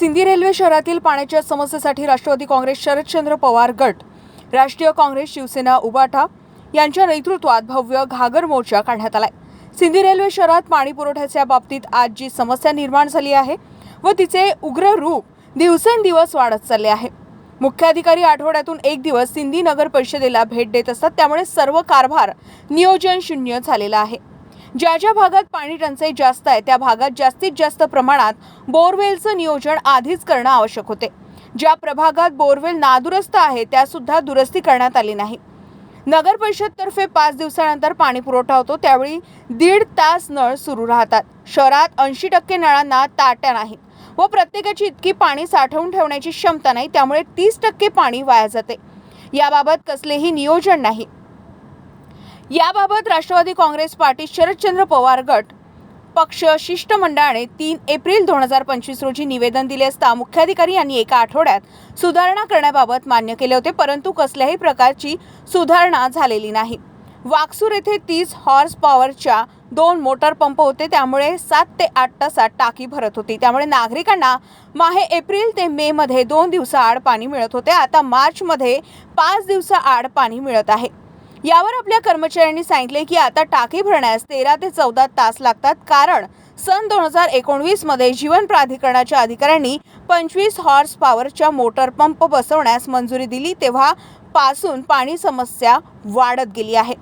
Sindhi railway शहरातील पाण्याच्या समस्येसाठी राष्ट्रवादी काँग्रेस शरदचंद्र पवार गट राष्ट्रीय काँग्रेस शिवसेना उबाठा यांच्या नेतृत्वात भव्य घागर मोर्चा काढण्यात आलाय. सिंधी रेल्वे शहरात पाणी पुरवठ्याच्या बाबतीत आज जी समस्या निर्माण झाली आहे व तिचे उग्र रूप दिवसेंदिवस वाढत चालले आहे. मुख्याधिकारी आठवड्यातून एक दिवस सिंधी नगर परिषदेला भेट देत असतात त्यामुळे सर्व कारभार नियोजनशून्य झालेला आहे. ज्या ज्या भागात पाणी टंचाई जास्त आहे त्या भागात जास्तीत जास्त प्रमाणात बोरवेलचं नियोजन आधीच करणं आवश्यक होते. ज्या प्रभागात बोरवेल नादुरस्त आहे त्यासुद्धा दुरुस्ती करण्यात आली नाही. नगर परिषदतर्फे पाच दिवसानंतर पाणी पुरवठा होतो त्यावेळी दीड तास नळ सुरू राहतात. शहरात ऐंशी टक्के नळांना ताट्या नाहीत व प्रत्येकाची इतकी पाणी साठवून ठेवण्याची क्षमता नाही त्यामुळे तीस टक्के पाणी वाया जाते. याबाबत कसलेही नियोजन नाही. याबाबत राष्ट्रवादी काँग्रेस पार्टी शरदचंद्र पवार गट पक्ष शिष्टमंडळाने तीन एप्रिल दोन हजार पंचवीस रोजी निवेदन दिले असता मुख्याधिकारी यांनी एका आठवड्यात सुधारणा करण्याबाबत मान्य केले होते परंतु कसल्याही प्रकारची सुधारणा झालेली नाही. वाकसूर येथे तीस हॉर्स पॉवरच्या दोन मोटर पंप होते त्यामुळे सात ते आठ तासात टाकी भरत होती. त्यामुळे नागरिकांना माहे एप्रिल ते मे मध्ये दोन दिवसाआड पाणी मिळत होते आता मार्चमध्ये पाच दिवसाआड पाणी मिळत आहे. यावर आपल्या कर्मचाऱ्यांनी सांगितले की आता टाकी भरण्यास तेरा ते चौदा तास लागतात. कारण सन दोन हजार एकोणवीसमध्ये जीवन प्राधिकरणाच्या अधिकाऱ्यांनी पंचवीस हॉर्स पॉवरच्या मोटर पंप बसवण्यास मंजुरी दिली तेव्हा पासून पाणी समस्या वाढत गेली आहे.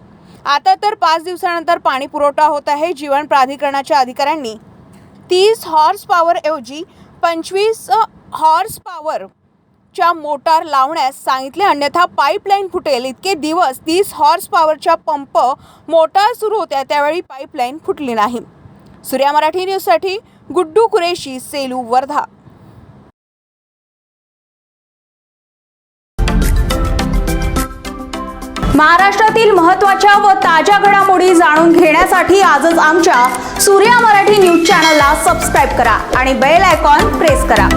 आता तर पाच दिवसानंतर पाणी पुरवठा होत आहे. जीवन प्राधिकरणाच्या अधिकाऱ्यांनी तीस हॉर्स पॉवर ऐवजी पंचवीस हॉर्स पॉवर पॉवरच्या मोटार लावण्यास सांगितले. अन्यथा पाईपलाईन फुटेल. इतके दिवस तीस हॉर्स पॉवरच्या पंप मोटार सुरू होत्या. त्यावेळी पाईपलाईन फुटली नाही. सूर्या मराठी न्यूजसाठी गुड्डू कुरेशी सेलू वर्धा. महाराष्ट्रातील महत्त्वाच्या व ताज्या घडामोडी जाणून घेण्यासाठी आजच आमच्या सूर्या मराठी न्यूज चॅनलला सबस्क्राईब करा आणि बेल आयकॉन प्रेस करा.